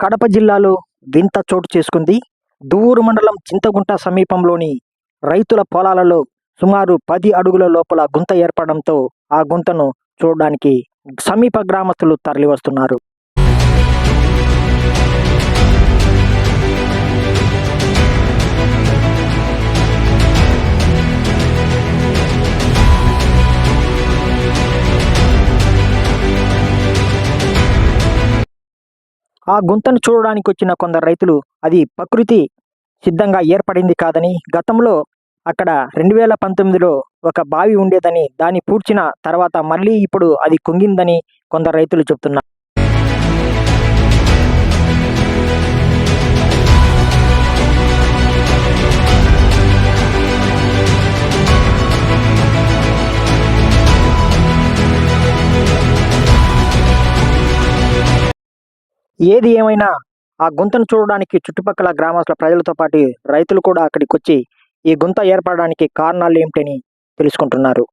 కడప జిల్లాలో వింత చోటు చేసుకుంది. దూరు మండలం చింతగుంట సమీపంలోని రైతుల పొలాలలో సుమారు పది అడుగుల లోపల గుంత ఏర్పడంతో ఆ గుంతను చూడడానికి సమీప గ్రామస్తులు తరలివస్తున్నారు. ఆ గుంతను చూడడానికి వచ్చిన కొందరు రైతులు అది ప్రకృతి సిద్ధంగా ఏర్పడింది కాదని గతంలో అక్కడ రెండు వేల పంతొమ్మిదిలో ఒక బావి ఉండేదని దాన్ని పూడ్చిన తర్వాత మళ్ళీ ఇప్పుడు అది కుంగిందని కొందరు రైతులు చెబుతున్నారు ఏది ఏమైనా ఆ గుంతను చూడడానికి చుట్టుపక్కల గ్రామస్తుల ప్రజలతో పాటు రైతులు కూడా అక్కడికి వచ్చి ఈ గుంత ఏర్పడడానికి కారణాలు ఏమిటని తెలుసుకుంటున్నారు.